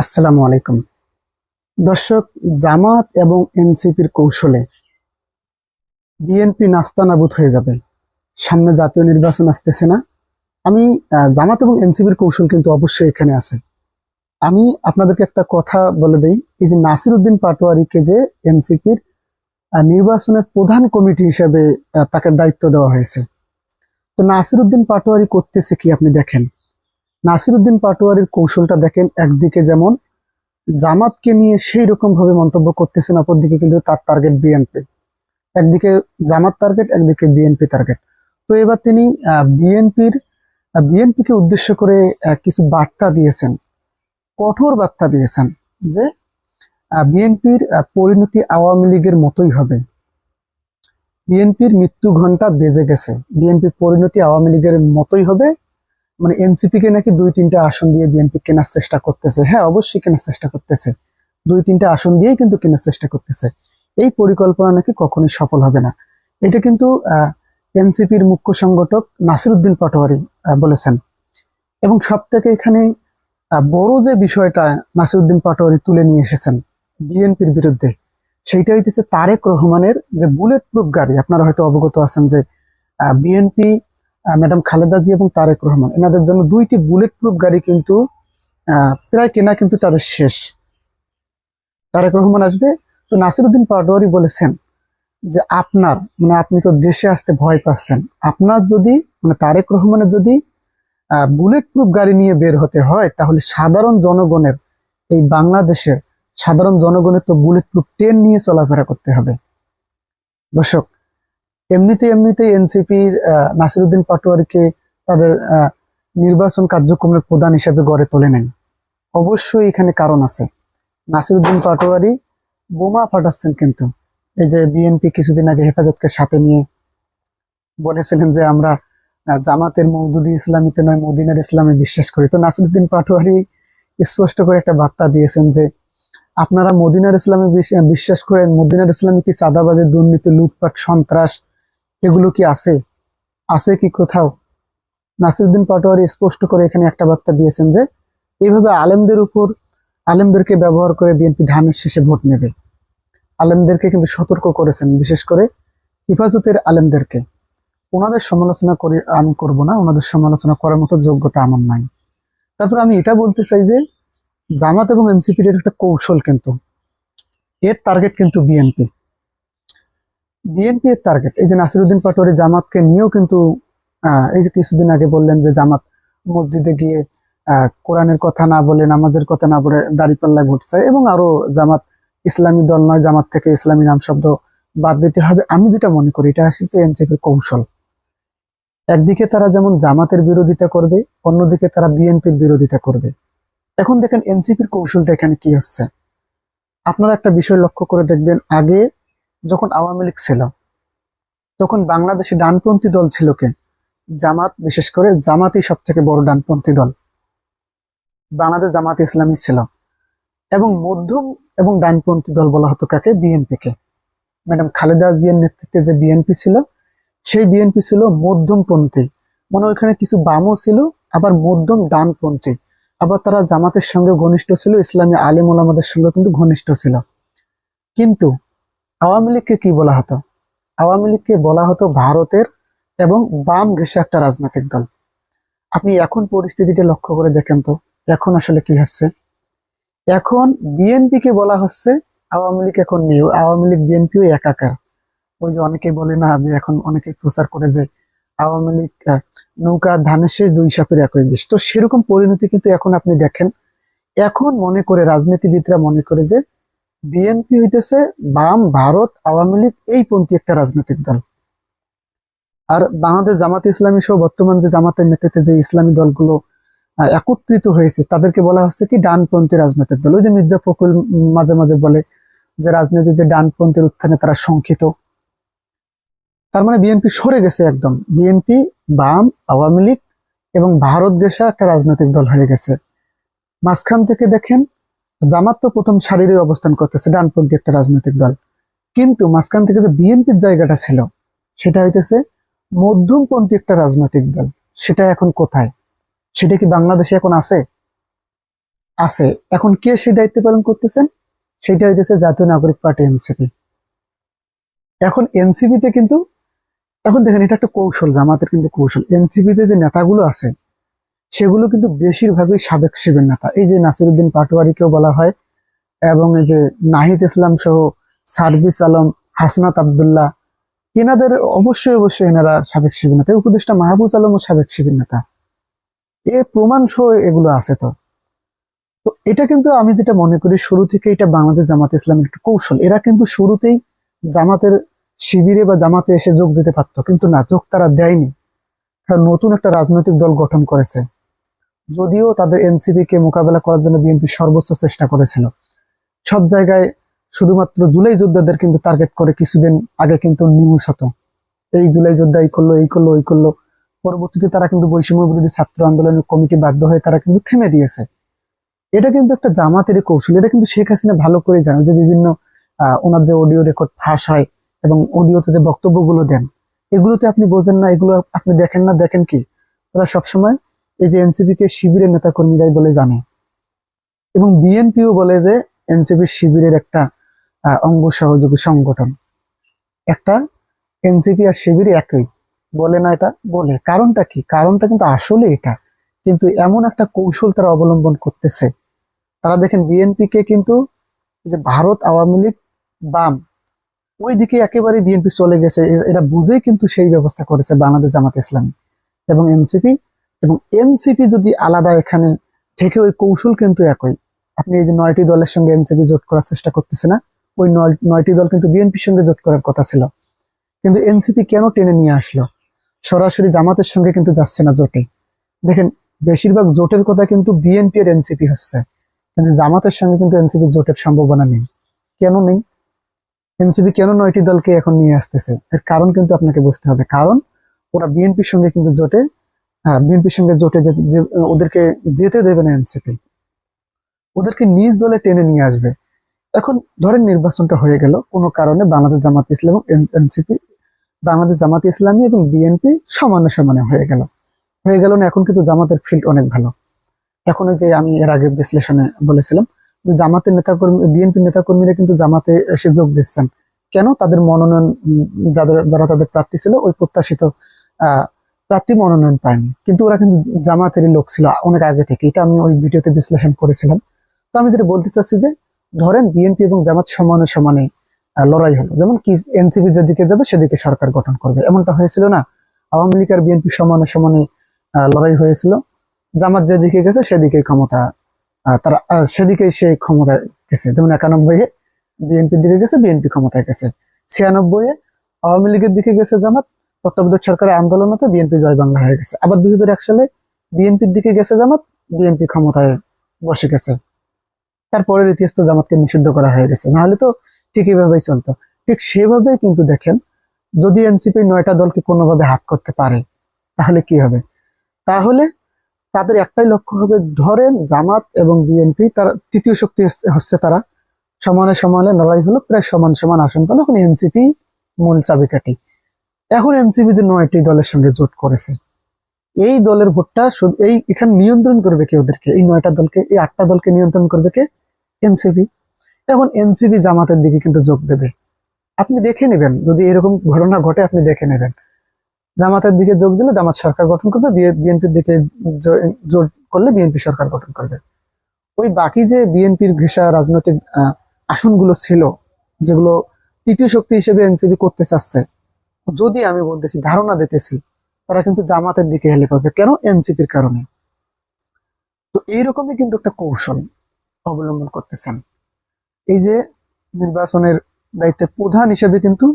আসসালামু আলাইকুম। দর্শক, জামাত এবং এনসিপির কৌশলে বিএনপি নাস্তানাবুদ হয়ে যাবে। সামনে জাতীয় নির্বাচন আসতেছে না। আমি জামাত এবং এনসিপির কৌশল কিন্তু অবশ্যই এখানে আছে। আমি আপনাদেরকে একটা কথা বলে দেই, এই যে নাসির উদ্দিন পাটোয়ারিকে যে এনসিপির নির্বাচনের প্রধান কমিটি হিসেবে তাকে দায়িত্ব দেওয়া হয়েছে। তো নাসির উদ্দিন পাটোয়ারি করতেছে কি আপনি দেখেন? নাসিরুদ্দিন পাটোয়ারির কৌশলটা দেখেন একদিকে যেমন জামাতকে নিয়ে সেই রকম ভাবে মন্তব্য করতেছেন, অপরদিকে কিন্তু তার টার্গেট বিএনপি একদিকে জামাত টার্গেট একদিকে বিএনপি টার্গেট তো এবার তিনি বিএনপির বিএনপিকে উদ্দেশ্য করে কিছু বার্তা দিয়েছেন, কঠোর বার্তা দিয়েছেন যে বিএনপির পরিণতি আওয়ামী লীগের মতোই হবে। বিএনপির মৃত্যু ঘণ্টা বেজে গেছে। বিএনপির পরিণতি আওয়ামী লীগের মতোই হবে। মানে এনসিপি কে নাকি দুই তিনটা আসন দিয়ে বিএনপি কেনার চেষ্টা করতেছে। হ্যাঁ অবশ্যই কেনার চেষ্টা করতেছে। দুই তিনটা আসন দিয়েই কিন্তু কেনার চেষ্টা করতেছে। এই পরিকল্পনা নাকি কখনোই সফল হবে না। এটা কিন্তু এনসিপির মুখ্য সংগঠক নাসিরুদ্দিন পাটোয়ারি বলেছেন। এবং সব থেকে এখানে বড় যে বিষয়টা নাসিরুদ্দিন পাটোয়ারি তুলে নিয়ে এসেছেন বিএনপির বিরুদ্ধে, সেইটা হইতেছে তারেক রহমানের যে বুলেট প্রুফ গাড়ি। আপনারা হয়তো অবগত আছেন যে বিএনপি ম্যাডাম খালেদা জি এবং তারেক রহমান। এনাদের জন্য দুইটি বুলেট প্রুফ গাড়ি কিন্তু প্রায় কেনা কিন্তু তাদের শেষ। তারেক রহমান আসবে। তো নাসিরুদ্দিন পাটোয়ারি বলেছেন যে আপনার মানে আপনি তো দেশে আসতে ভয় পাচ্ছেন। আপনার যদি মানে তারেক রহমানের যদি বুলেট প্রুফ গাড়ি নিয়ে বের হতে হয়, তাহলে সাধারণ জনগণের, এই বাংলাদেশের সাধারণ জনগণের তো বুলেট প্রুফ ট্রেন নিয়ে চলাফেরা করতে হবে। দর্শক এমনিতে এমনিতে এনসিপির নাসিরুদ্দিন পাটোয়ারিকে তাদের নির্বাচন কার্যক্রমের প্রধান হিসেবে গড়ে তোলে নেন। অবশ্যই এখানে কারণ আছে। নাসিরুদ্দিন পাটোয়ারি বোমা ফাটাচ্ছেন কিন্তু। এই যে বিএনপি কিছুদিন আগে হেফাজতকে সাথে নিয়ে বলেছিলেন যে আমরা জামাতের মৌদুদি ইসলামীতে নয়, মদিনার ইসলামে বিশ্বাস করি। তো নাসিরুদ্দিন পাটোয়ারি স্পষ্ট করে একটা বার্তা দিয়েছেন যে, আপনারা মদিনার ইসলামে বিশ্বাস করেন, মদিনার ইসলামে কি চাঁদাবাজের দুর্নীতি, লুটপাট, সন্ত্রাস এগুলো কি আছে? আছে কি কোথাও? নাসিরুদ্দিন পাটোয়ারি স্পষ্ট করে এখানে একটা বার্তা দিয়েছেন যে, এইভাবে আলেমদের উপর আলেমদেরকে ব্যবহার করে বিএনপি ধানের শেষে ভোট নেবে। আলেমদেরকে কিন্তু সতর্ক করেছেন, বিশেষ করে হিফাজতের আলেমদেরকে। ওনাদের সমালোচনা করে আমি করব না, ওনাদের সমালোচনা করার মতো যোগ্যতা আমার নাই। তারপর আমি এটা বলতে চাই যে, জামাত এবং এনসিপির একটা কৌশল কিন্তু, এর টার্গেট কিন্তু বিএনপি বিএনপি এর টার্গেট এই যে নাসিরুদ্দিন পাটোয়ারি জামাতকে নিয়েও কিন্তু এই যে কিছুদিন আগে বললেন যে জামাত মসজিদে গিয়ে কোরআনের কথা না বলে, নামাজের কথা না বলে দাঁড়িপাল্লায় ভোট চায় এবং আরও জামাত, ইসলামী দল নয়, জামাত থেকে ইসলামী নাম শব্দ বাদ দিতে হবে। আমি যেটা মনে করি, এটা আসছে এনসিপির কৌশল। একদিকে তারা যেমন জামাতের বিরোধিতা করবে, অন্যদিকে তারা বিএনপির বিরোধিতা করবে। এখন দেখেন এনসিপির কৌশলটা এখানে কি হচ্ছে? আপনারা একটা বিষয় লক্ষ্য করে দেখবেন, আগে যখন আওয়ামী লীগ ছিল, তখন বাংলাদেশে ডানপন্থী দল ছিল কে? জামাত, বিশেষ করে জামাতই সব থেকে বড় ডানপন্থী দল। বাংলাদেশ জামাত ইসলামী ছিল। এবং মধ্যম এবং ডানপন্থী দল বলা হতো কাকে? বিএনপি কে। ম্যাডাম খালেদা জিয়ার নেতৃত্বে যে বিএনপি ছিল, সেই বিএনপি ছিল মধ্যমপন্থী। মনে ওইখানে কিছু বামও ছিল, আবার মধ্যম ডানপন্থী। আবার তারা জামাতের সঙ্গে ঘনিষ্ঠ ছিল, ইসলামী আলিম ওলামাদের সঙ্গে কিন্তু ঘনিষ্ঠ ছিল। কিন্তু আওয়ামী লীগকে কি বলা হতো? আওয়ামী লীগকে বলা হতো ভারতের এবং বাম ঘেঁষে একটা রাজনৈতিক দল। আপনি এখন পরিস্থিতিটা লক্ষ্য করে দেখেন তো, এখন আসলে কি হচ্ছে? এখন বিএনপি কে বলা হচ্ছে আওয়ামী লীগ এখন নেই, আওয়ামী লীগ বিএনপিও একাকার। ওই যে অনেকে বলে না যে এখন অনেকে প্রচার করে যে আওয়ামী লীগ নৌকা, ধানের শেষ দুই সাপের একই বিষ। তো সেরকম পরিণতি কিন্তু এখন আপনি দেখেন। এখন মনে করে, রাজনীতিবিদরা মনে করে যে বিএনপি হইতেছে বাম ভারত, আওয়ামী লীগ, এই পন্থী একটা রাজনৈতিক দল। আর বাংলাদেশ জামাত ইসলামী সহ বর্তমান যে জামাতের নেতৃত্বে যে ইসলামী দলগুলো একত্রিত হয়েছে, তাদেরকে বলা হচ্ছে কি ডানপন্থী রাজনৈতিক দল। ওই যে মির্জা ফখরুল মাঝে মাঝে বলে যে রাজনীতিতে ডানপন্থীর উত্থানে তারা শঙ্কিত। তার মানে বিএনপি সরে গেছে একদম। বিএনপি, বাম, আওয়ামী লীগ এবং ভারত দেশে একটা রাজনৈতিক দল হয়ে গেছে। মাঝখান থেকে দেখেন জামাত তো প্রথম সারিরে অবস্থান করতেছে, ডানপন্থী একটা রাজনৈতিক দল। কিন্তু মাঝখান থেকে যে বিএনপির জায়গাটা ছিল, সেটা হইতেছে মধ্যমপন্থী একটা রাজনৈতিক দল। সেটা এখন কোথায়? সেটা কি বাংলাদেশে এখন আছে? আছে। এখন কে সেই দায়িত্ব পালন করতেছেন? সেটা হইতেছে জাতীয় নাগরিক পার্টি, এনসিপি। এখন এনসিপিতে কিন্তু, এখন দেখেন এটা একটা কৌশল, জামাতের কিন্তু কৌশল। এনসিপিতে যে নেতাগুলো আছে সেগুলো কিন্তু বেশিরভাগই সাবেক শিবির নেতা। এই যে নাসিরুদ্দিন পাটোয়ারিকেও বলা হয়, এবং এই যে নাহিদ ইসলাম সহ সার্জিস আলম, হাসনাত আবদুল্লাহ, এনাদের অবশ্যই অবশ্যই এনারা সাবেক শিবির নেতা। উপদেষ্টা মাহবুজ আলমও সাবেক শিবির নেতা। এ প্রমাণ সহ এগুলো আছে তো। তো এটা কিন্তু আমি যেটা মনে করি, শুরু থেকে এটা বাংলাদেশ জামাত ইসলামের একটা কৌশল। এরা কিন্তু শুরুতেই জামাতের শিবিরে বা জামাতে এসে যোগ দিতে পারতো, কিন্তু না, যোগ তারা দেয়নি। তারা নতুন একটা রাজনৈতিক দল গঠন করেছে। যদিও তাদের এনসিপি কে মোকাবেলা করার জন্য বিএনপি সর্বোচ্চ চেষ্টা করেছিল। সব জায়গায় শুধুমাত্র জুলাই যোদ্ধাদের কিন্তু টার্গেট করে কিছুদিন আগে কিন্তু নিউজ হতো এই জুলাই যোদ্ধা এই করল এই করল, ওই করল। পরবর্তীতে তারা কিন্তু বৈষম্য বিরোধী ছাত্র আন্দোলনের কমিটি বাধ্য হয়ে তারা কিন্তু থেমে দিয়েছে। এটা কিন্তু একটা জামাতেরই কৌশল। এটা কিন্তু শেখ হাসিনা ভালো করে জানে। যে বিভিন্ন ওনার যে অডিও রেকর্ড ফাঁস হয় এবং অডিওতে যে বক্তব্যগুলো দেন, এগুলোতে আপনি বোঝেন না, এগুলো আপনি দেখেন না, দেখেন কি? তারা সবসময় এই যে এনসিপি কে শিবিরের নেতা কর্মীরাই বলে জানে। এবং বিএনপিও বলে যে এনসিপি শিবিরের একটা অঙ্গ সহযোগী সংগঠন। একটা এনসিপি আর শিবির একই। বলে না এটা? বলে। কারণটা কি? কারণটা কিন্তু আসলে এটা। কিন্তু এমন একটা কৌশল তারা অবলম্বন করতেছে। তারা দেখেন বিএনপি কে কিন্তু যে ভারত আওয়ামী লীগ বাম ওই দিকে একেবারে বিএনপি চলে গেছে। এরা বুঝেই কিন্তু সেই ব্যবস্থা করেছে বাংলাদেশ জামাত ইসলামী। এবং এনসিপি এবং এনসিপি যদি আলাদা এখানে, থেকে ওই কৌশল কিন্তু একই। আপনি এই যে নয়টি দলের সঙ্গে এনসিপি জোট করার চেষ্টা করতেছে না, ওই নয়, নয়টি দল কিন্তু বিএনপির সঙ্গে জোট করার কথা ছিল। কিন্তু এনসিপি কেন টেনে নিয়ে আসলো? সরাসরি জামাতের সঙ্গে কিন্তু যাচ্ছে না জোটে। দেখেন, বেশিরভাগ জোটের কথা কিন্তু বিএনপি আর এনসিপি হচ্ছে। কিন্তু জামাতের সঙ্গে কিন্তু এনসিপি জোটের সম্ভাবনা নেই। কেন নেই? এনসিপি কেন নয়টি দলকে এখন নিয়ে আসতেছে? এর কারণ কিন্তু আপনাকে বুঝতে হবে। কারণ ওরা বিএনপির সঙ্গে কিন্তু জোটে হ্যাঁ বিএনপির সঙ্গে জোটে ওদেরকে যেতে দেবে না এনসিপি ওদেরকে নিজ দলে টেনে নিয়ে আসবে। এখন ধরেন নির্বাচনটা হয়ে গেল, কোনো কারণে বাংলাদেশ জামাত ইসলাম এনসিপি বাংলাদেশ জামাত ইসলামী এবং বিএনপি সমানে সমানে হয়ে গেল। হয়ে গেল না, এখন কিন্তু জামাতের ফিল্ড অনেক ভালো। এখন যে আমি এর আগে বিশ্লেষণে বলেছিলাম যে জামাতের নেতাকর্মী বিএনপি নেতাকর্মীরা কিন্তু জামাতে এসে যোগ দিচ্ছেন। কেন? তাদের মনোনয়ন যাদের যারা তাদের প্রার্থী ছিল, ওই প্রত্যাশিত, আহ প্রার্থী মনোনয়ন পায়নি। কিন্তু ওরা কিন্তু জামাতেরই লোক ছিল অনেক আগে থেকে। এটা আমি ওই ভিডিওতে বিশ্লেষণ করেছিলাম। তো আমি যেটা বলতে চাচ্ছি যে, ধরেন বিএনপি এবং জামাত সমানে সমানে লড়াই হলো। যেমন কি এনসিপি যেদিকে যাবে, সেদিকে সরকার গঠন করবে। এমনটা হয়েছিল না? আওয়ামী লীগ আর বিএনপি সমানে সমানে লড়াই হয়েছিল। জামাত যেদিকে গেছে সেদিকে ক্ষমতা তারা সেদিকেই সে ক্ষমতায় গেছে। যেমন একানব্বই এ বিএনপির দিকে গেছে বিএনপি ক্ষমতায় গেছে। ছিয়ানব্বই এ আওয়ামী লীগের দিকে গেছে জামাত। তত্ত্বাবধায়ক সরকারের আন্দোলনতে বিএনপি জয় বাংলা হয়ে গেছে। আবার দু হাজার এক সালে বিএনপির দিকে গেছে জামাত, বিএনপি ক্ষমতায় বসে গেছে। তারপরের ইতিহাস তো জামাতকে নিষিদ্ধ করা হয়ে গেছে। নাহলে তো ঠিক এইভাবেই চলতো। ঠিক সেভাবেই কিন্তু দেখেন, যদি এনসিপি নয়টা দলকে কোনোভাবে হাত করতে পারে, তাহলে কি হবে? তাহলে তাদের একটাই লক্ষ্য হবে, ধরেন জামাত এবং বিএনপি, তারা তৃতীয় শক্তি হচ্ছে- হচ্ছে তারা সমানে সমানে লড়াই হলো, প্রায় সমান সমান আসন পেল। এখন এনসিপি মূল চাবিকাঠি। এখন এনসিপি যে নয়টি দলের সঙ্গে জোট করেছে, এই দলের ভোটটা এই এখানে নিয়ন্ত্রণ করবে কে ওদেরকে? এই নয়টা দলকে, এই আটটা দলকে নিয়ন্ত্রণ করবে কে? এনসিপি এখন এনসিপি জামাতের দিকে কিন্তু যোগ দেবে। আপনি দেখে নেবেন, যদি এরকম ঘটনা ঘটে, আপনি দেখে নেবেন। জামাতের দিকে যোগ দিলে জামাত সরকার গঠন করবে বিএনপির দিকে জোট করলে বিএনপি সরকার গঠন করবে। ওই বাকি যে বিএনপির ঘেঁষা রাজনৈতিক আসনগুলো ছিল, যেগুলো তৃতীয় শক্তি হিসেবে এনসিপি করতে চাচ্ছে যদি আমি বলতেছি, ধারণা দিতেছি, তারা কিন্তু জামাতের দিকে হেলে পড়বে কেন? এনসিপির কারণে। তো এইরকমই কিন্তু একটা কৌশল অবলম্বন করতেছেন। এই যে নির্বাচনের দায়িত্বে প্রধান হিসেবে কিন্তু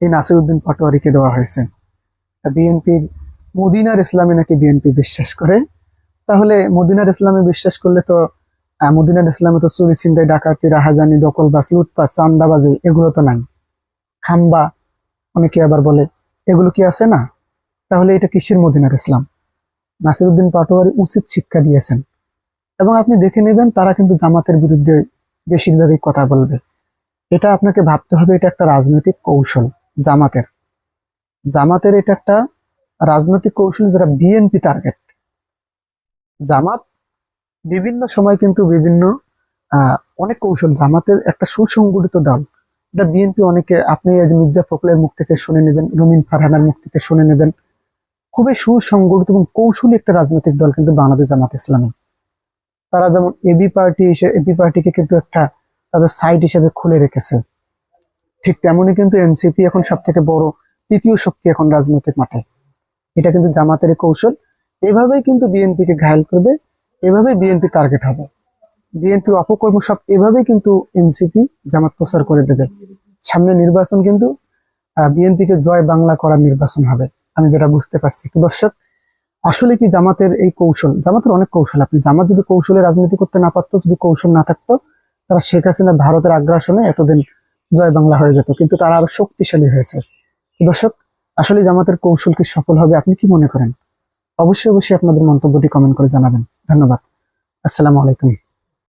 এই নাসিরউদ্দিন পাটোয়ারিকে দেওয়া হয়েছে। বিএনপির মদিনার ইসলামে নাকি বিএনপি বিশ্বাস করে? তাহলে মদিনার ইসলামে বিশ্বাস করলে তো মদিনার ইসলামে তো চুরি চিন্তায় ডাকাতি, রাহাজানি দখলবাস লুটপাস চান্দাবাজি এগুলো তো নাই। খাম্বা অনেকে আবার বলে, এগুলো কি আছে না? তাহলে এটা কিসের মদিনার ইসলাম? নাসিরুদ্দিন পাটোয়ারি উচিত শিক্ষা দিয়েছেন। এবং আপনি দেখে নেবেন তারা কিন্তু জামাতের বিরুদ্ধে বেশিরভাগই কথা বলবে। এটা আপনাকে ভাবতে হবে, এটা একটা রাজনৈতিক কৌশল জামাতের। জামাতের এটা একটা রাজনৈতিক কৌশল যারা বিএনপি টার্গেট জামাত বিভিন্ন সময় কিন্তু বিভিন্ন অনেক কৌশল, জামাতের একটা সুসংগঠিত দল। এটা বিএনপি অনেকে, আপনি মির্জা ফখরুলের মুখ থেকে শুনে নেবেন, রমিন ফারহানার মুখ থেকে শুনে নেবেন। খুবই সুসংগঠিত এবং কৌশলী একটা রাজনৈতিক দল কিন্তু বাংলাদেশ জামাত ইসলামী। তারা যেমন এবি পার্টি হিসেবে এবি পার্টিকে কিন্তু একটা তাদের সাইড হিসেবে খুলে রেখেছে। ঠিক তেমনই কিন্তু এনসিপি এখন সব থেকে বড়, তৃতীয় শক্তি এখন রাজনৈতিক মাঠে। এটা কিন্তু জামাতের কৌশল। এভাবেই কিন্তু বিএনপিকে ঘায়ল করবে, এভাবেই বিএনপি টার্গেট হবে। বিএনপির অপকর্ম সব এভাবে কিন্তু এনসিপি জামাত প্রচার করে দেবে। সামনে নির্বাচন কিন্তু বিএনপি কে জয় বাংলা করার নির্বাচন হবে। আমি যেটা বুঝতে পারছি। তো দর্শক, আসলে কি জামাতের এই কৌশল? জামাতের অনেক কৌশল। আপনি জামাত যদি কৌশলে রাজনীতি করতে না পারতো, যদি কৌশল না থাকতো, তারা শেখ হাসিনা ভারতের আগ্রাসনে এতদিন জয় বাংলা হয়ে যেত। কিন্তু তারা আরও শক্তিশালী হয়েছে। দর্শক, আসলে জামাতের কৌশল কি সফল হবে আপনি কি মনে করেন? অবশ্যই অবশ্যই আপনাদের মন্তব্যটি কমেন্ট করে জানাবেন। ধন্যবাদ। আসসালামু আলাইকুম।